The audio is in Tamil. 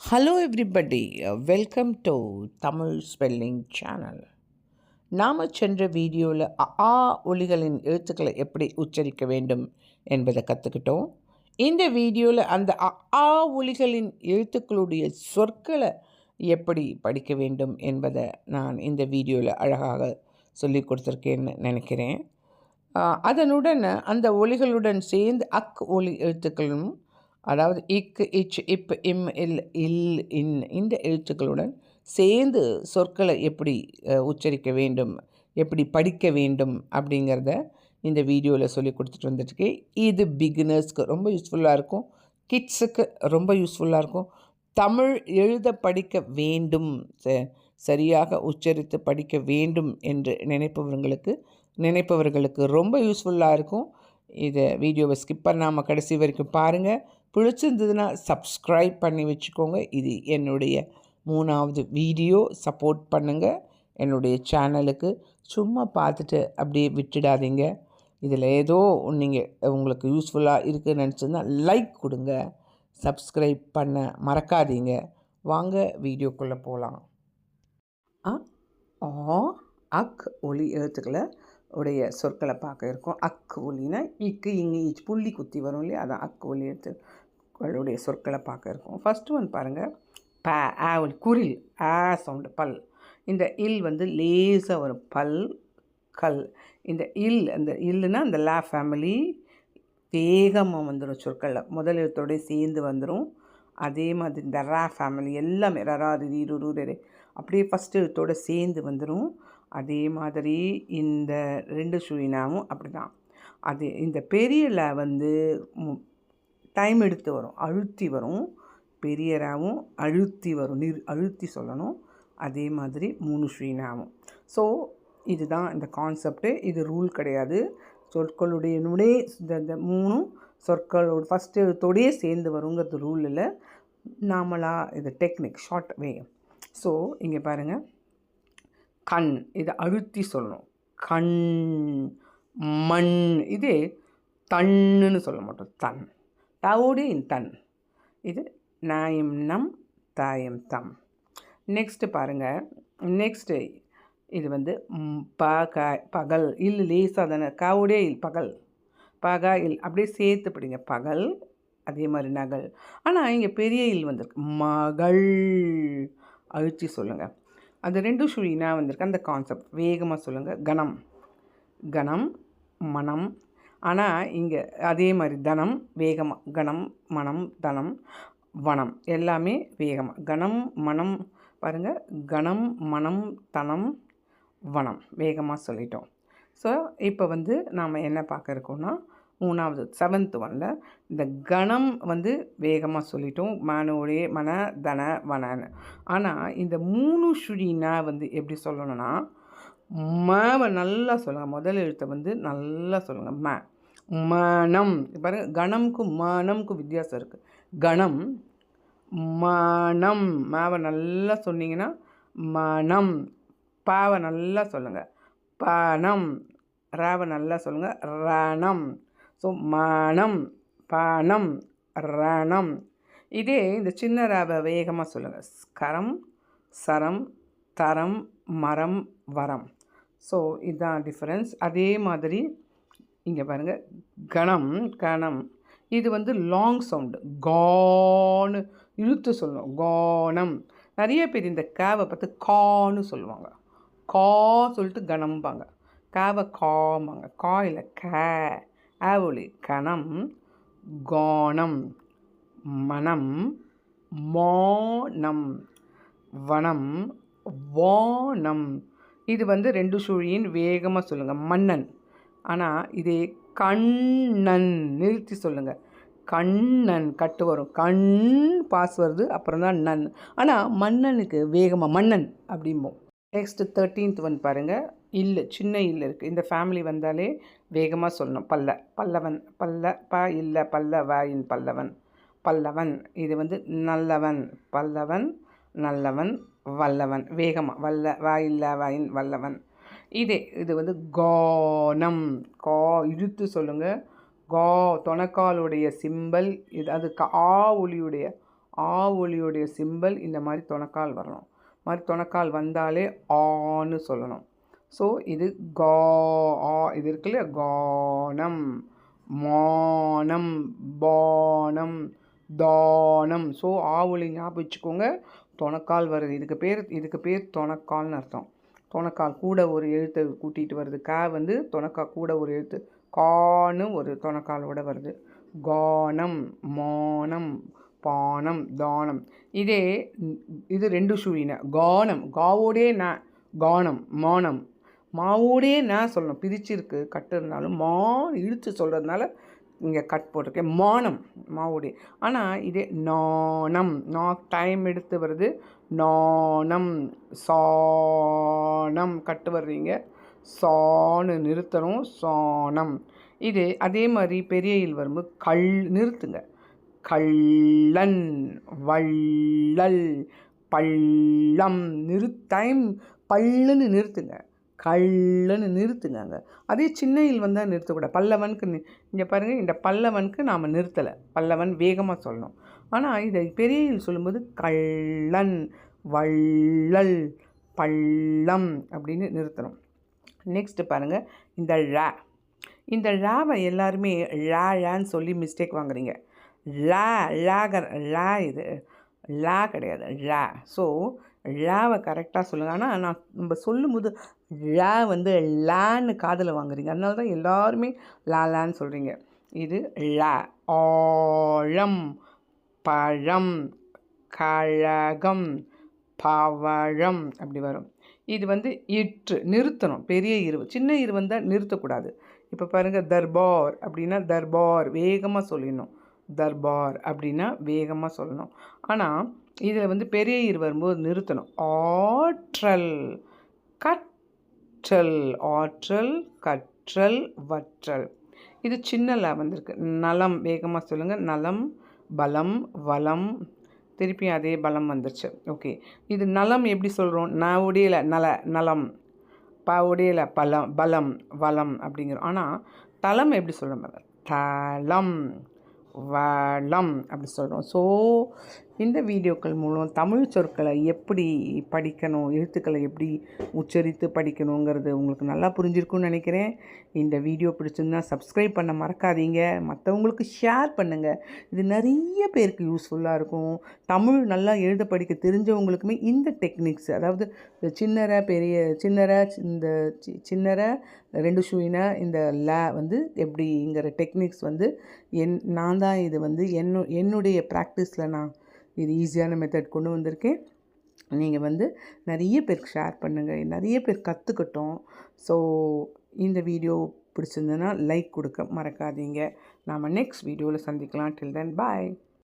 Hello everybody welcome to Tamil spelling channel நாம் சென்ற வீடியோவில் அ ஆ ஒலிகளின் எழுத்துக்களை எப்படி உச்சரிக்க வேண்டும் என்பதை கற்றுக்கிட்டோம் இந்த வீடியோவில் அந்த அ ஆ ஒலிகளின் எழுத்துக்களுடைய சொற்களை எப்படி படிக்க வேண்டும் என்பதை நான் இந்த வீடியோவில் அழகாக சொல்லி கொடுத்துருக்கேன்னு நினைக்கிறேன். அதனுடன் அந்த ஒலிகளுடன் சேர்ந்து அக் ஒலி எழுத்துக்களும் அதாவது இக் இச் இப் இம் இல் இல் இன் இந்த எழுத்துக்களுடன் சேர்ந்து சொற்களை எப்படி உச்சரிக்க வேண்டும் எப்படி படிக்க வேண்டும் அப்படிங்கிறத இந்த வீடியோவில் சொல்லி கொடுத்துட்டு வந்துட்டுருக்கேன் இது பிகினர்ஸ்க்கு ரொம்ப யூஸ்ஃபுல்லாக இருக்கும். கிட்ஸுக்கு ரொம்ப யூஸ்ஃபுல்லாக இருக்கும். தமிழ் எழுத படிக்க வேண்டும் ச- சரியாக உச்சரித்து படிக்க வேண்டும் என்று நினைப்பவர்களுக்கு நினைப்பவர்களுக்கு ரொம்ப யூஸ்ஃபுல்லாக இருக்கும். இதை வீடியோவை ஸ்கிப் பண்ணாமல் கடைசி வரைக்கும் பாருங்கள் பிடிச்சிருந்ததுன்னா சப்ஸ்கிரைப் பண்ணி வச்சுக்கோங்க. இது என்னுடைய மூணாவது வீடியோ சப்போர்ட் பண்ணுங்கள் என்னுடைய சேனலுக்கு சும்மா பார்த்துட்டு அப்படியே விட்டுடாதீங்க. இதில் ஏதோ நீங்கள் உங்களுக்கு யூஸ்ஃபுல்லாக இருக்குதுன்னு நினச்சிருந்தா லைக் கொடுங்க. சப்ஸ்கிரைப் பண்ண மறக்காதீங்க. வாங்க வீடியோக்குள்ளே போகலாம் ஆ அக் ஒலி எழுத்துக்களை உடைய சொற்களை பார்க்க இருக்கோம். அக் ஒலினா இக்கு இங்கு இச் புள்ளி குத்தி வரும் இல்லையா? அதான் அக் ஒலி எழுத்துக்களுடைய சொற்களை பார்க்க இருக்கும். ஃபஸ்ட்டு ஒன் பாருங்கள் ப ஆ ஒரு குரில். ஆ சவுண்டு பல். இந்த இல் வந்து லேசாக வரும் பல் கல். இந்த இல் அந்த இல்லுனா அந்த லா ஃபேமிலி வேகமாக வந்துடும் சொற்களில். முதல் எழுத்தோடய சேர்ந்து வந்துடும் அதே மாதிரி இந்த ரா ஃபேமிலி எல்லாமே ரரா ரி ரு அப்படியே ஃபஸ்ட்டு எழுத்தோடு சேர்ந்து வந்துடும் அதே மாதிரி இந்த ரெண்டு சுழினாவும் அப்படி தான் அது இந்த பெரிய ல வந்து டைம் எடுத்து வரும். அழுத்தி வரும். பெரியராகவும் அழுத்தி வரும். நிர் அழுத்தி சொல்லணும். அதே மாதிரி மூணு ஸ்ரீனாவும் ஸோ இதுதான் இந்த கான்செப்ட்டு இது ரூல் கிடையாது. சொற்களுடைய இந்த இந்த மூணும் சொற்களோட ஃபஸ்ட் எழுத்தோடையே சேர்ந்து வருங்கிறது ரூல் இல்லை. நாமளாக இது டெக்னிக் ஷார்ட் வே ஸோ இங்கே பாருங்கள் கண் இதை அழுத்தி சொல்லணும். கண் மண் இதே தண்ணுன்னு சொல்ல மாட்டோம். தன் தவுடு இன் தன். இது நாயம் நம் தாயம் தம். நெக்ஸ்ட்டு பாருங்கள் நெக்ஸ்ட்டு இது வந்து ப க பகல் இல் லேசாக தானே காவுடே இல் பகல். பகா இல் அப்படியே சேர்த்து பிடிங்க. பகல் அதே மாதிரி நகல். ஆனால் இங்கே பெரிய இல் வந்திருக்கு. மகள். அழுத்தி சொல்லுங்கள் அது ரெண்டும் சுழினா வந்திருக்கு. அந்த கான்செப்ட் வேகமாக சொல்லுங்கள் கணம். கணம் மனம் ஆனால் இங்கே அதே மாதிரி தனம் வேகமாக கணம் மனம் தனம் வனம் எல்லாமே வேகமாக கணம் மனம் பாருங்கள் கணம் மனம் தனம் வனம் வேகமாக சொல்லிட்டோம். ஸோ இப்போ வந்து நாம் என்ன பார்க்க இருக்கோம்னா மூணாவது செவன்த் ஒன்ல இந்த கணம் வந்து வேகமாக சொல்லிட்டோம் மனோடைய மன தன வனன்னு. ஆனால் இந்த மூணு சுழினா வந்து எப்படி சொல்லணும்னா மாவை நல்லா சொல்லுங்கள் முதல் எழுத்தை வந்து நல்லா சொல்லுங்கள் ம. மனம் பாருங்க கணம்க்கும் மனம்க்கும் வித்தியாசம் இருக்குது கணம் மனம் மாவை நல்லா சொன்னீங்கன்னா மனம் பாவை நல்லா சொல்லுங்கள் பணம் ராவை நல்லா சொல்லுங்கள் ரணம். ஸோ மனம். பணம் ரணம். இதே இந்த சின்ன ராவை வேகமாக சொல்லுங்கள் கரம் சரம் தரம் மரம் வரம். ஸோ இதுதான் டிஃப்ரென்ஸ் அதே மாதிரி இங்கே பாருங்கள் கணம் கணம். இது வந்து லாங் சவுண்டு கான்னு இழுத்து சொல்லணும் கானம் நிறைய பேர் இந்த கேவை பார்த்து கான்னு சொல்லுவாங்க. கா சொல்லிட்டு கணம்பாங்க. கேவை காம்பாங்க. கா இல்லை கே. ஆவொலி கணம் கானம் மனம் மோனம் வனம் வானம். இது வந்து ரெண்டு சுழியின் வேகமாக சொல்லுங்கள் மன்னன். ஆனால் இதே கண்ணன் நிறுத்தி சொல்லுங்கள் கண்ணன் கட்டு வரும். கண் பாஸ் வருது அப்புறம் தான் நன். ஆனால் மன்னனுக்கு வேகமாக மன்னன் அப்படிம்போம். நெக்ஸ்ட் தேர்ட்டீன்த் ஒன் பாருங்கள் இல்லு சின்ன இல்லு இருக்குது இந்த ஃபேமிலி வந்தாலே வேகமாக சொல்லணும். பல்ல பல்லவன் பல்ல ப இல்லை பல்ல வாயின் பல்லவன். பல்லவன். இது வந்து நல்லவன் பல்லவன். நல்லவன் வல்லவன் வேகமாக வல்ல வாயில்ல வாயின் வல்லவன். இதே இது வந்து கானம் கா இழுத்து சொல்லுங்கள் கா தொணக்காலுடைய சிம்பல் இது அது ஆ ஒளியுடைய ஆ ஒளியுடைய சிம்பல் இந்த மாதிரி தொணக்கால் வரணும். மாதிரி தொணக்கால் வந்தாலே ஆன்னு சொல்லணும். ஸோ இது கா ஆ இது இருக்குல்ல கோணம். கானம் மானம் பானம் தானம். ஸோ ஆ ஒளி ஞாபகம் வச்சுக்கோங்க. தொணக்கால் வருது. இதுக்கு பேர் இதுக்கு பேர் தொணக்கால்னு அர்த்தம். தொணக்கால் கூட ஒரு எழுத்தை கூட்டிகிட்டு வருது. க வந்து தொணக்கா கூட ஒரு எழுத்து. கான்னு ஒரு தொணக்காலோட வருது. கானம் மானம் பானம் தானம். இதே இது ரெண்டு சூழின. கானம் காவோடே ந கானம் மானம். மாவோடே நான் சொல்லணும். பிரிச்சிருக்கு கட்டு இருந்தாலும் மா இழுத்து சொல்கிறதுனால இங்கே கட் போட்டிருக்கேன். மானம் மாவுடி. ஆனால் இதே நாணம். நா டைம் எடுத்து வருது. நாணம். சாணம். கட்டு வர்றீங்க. சாணு நிறுத்தணும். சாணம். இது அதே மாதிரி பெரிய இல் வரும்போது கள் நிறுத்துங்க. கள்ளன் வள்ளல் பள்ளம் நிறு டைம் பல்லுன்னு நிறுத்துங்க. கள்ளன்னு நிறுத்துங்க. அங்கே அதே சின்ன வந்தால் நிறுத்தக்கூடாது. பல்லவனுக்கு இங்கே பாருங்கள் இந்த பல்லவனுக்கு நாம் நிறுத்தலை. பல்லவன் வேகமாக சொல்லணும். ஆனால் இதை பெரிய சொல்லும்போது கள்ளன் வள்ளல் பள்ளம் அப்படின்னு நிறுத்தணும். நெக்ஸ்ட்டு பாருங்கள் இந்த ழ. இந்த ழாவை எல்லாருமே ழா ழான்னு சொல்லி மிஸ்டேக் வாங்குறீங்க. ழா ழாகர் ழா இது லா கிடையாது ழா. ஸோ ழாவை கரெக்டாக சொல்லுங்கள் ஆனால் நான் நம்ம சொல்லும்போது ழா வந்து லான்னு காதில் வாங்குறீங்க. அதனால தான் எல்லாருமே லா லான்னு சொல்கிறீங்க இது ழா ஆழம் பழம் கழகம் பவழம் அப்படி வரும். இது வந்து இற்று நிறுத்தணும். பெரிய இருவு. சின்ன இரு வந்தால் நிறுத்தக்கூடாது. இப்போ பாருங்கள் தர்பார். அப்படின்னா தர்பார். வேகமாக சொல்லிடணும். தர்பார் அப்படின்னா வேகமாக சொல்லணும். ஆனால் இதில் வந்து பெரிய ஈர் வரும்போது நிறுத்தணும். ஆற்றல் கற்றல் ஆற்றல் கற்றல் வற்றல். இது சின்ன ல வந்திருக்கு. நலம் வேகமாக சொல்லுங்கள் நலம் பலம் வளம். திருப்பி அதே பலம் வந்துருச்சு. ஓகே. இது நலம் எப்படி சொல்கிறோம் நான் உடையல நல நலம். ப உடையல பலம் பலம் வளம் அப்படிங்கிறோம். ஆனால் தளம் எப்படி சொல்கிறோம் தளம். வளம் அப்படி சொல்கிறோம் ஸோ இந்த வீடியோக்கள் மூலம் தமிழ் சொற்களை எப்படி படிக்கணும் எழுத்துக்களை எப்படி உச்சரித்து படிக்கணுங்கிறது உங்களுக்கு நல்லா புரிஞ்சிருக்கும்னு நினைக்கிறேன். இந்த வீடியோ பிடிச்சிருந்தா சப்ஸ்கிரைப் பண்ண மறக்காதீங்க. மற்றவங்களுக்கு ஷேர் பண்ணுங்கள் இது நிறைய பேருக்கு யூஸ்ஃபுல்லாக இருக்கும். தமிழ் நல்லா எழுத படிக்க தெரிஞ்சவங்களுக்குமே இந்த டெக்னிக்ஸ் அதாவது இந்த பெரிய சின்னரை இந்த சி ரெண்டு ஷூயின இந்த ல வந்து எப்படிங்கிற டெக்னிக்ஸ் வந்து என் நான் தான் இது வந்து என்ன என்னுடைய ப்ராக்டிஸில் நான் இது ஈஸியான மெத்தட் கொண்டு வந்திருக்கேன். நீங்கள் வந்து நிறைய பேருக்கு ஷேர் பண்ணுங்கள் நிறைய பேர் கற்றுக்கட்டும் ஸோ இந்த வீடியோ பிடிச்சிருந்ததுன்னா லைக் கொடுக்க மறக்காதீங்க. நாம் நெக்ஸ்ட் வீடியோவில் சந்திக்கலாம். டில் தென் பாய்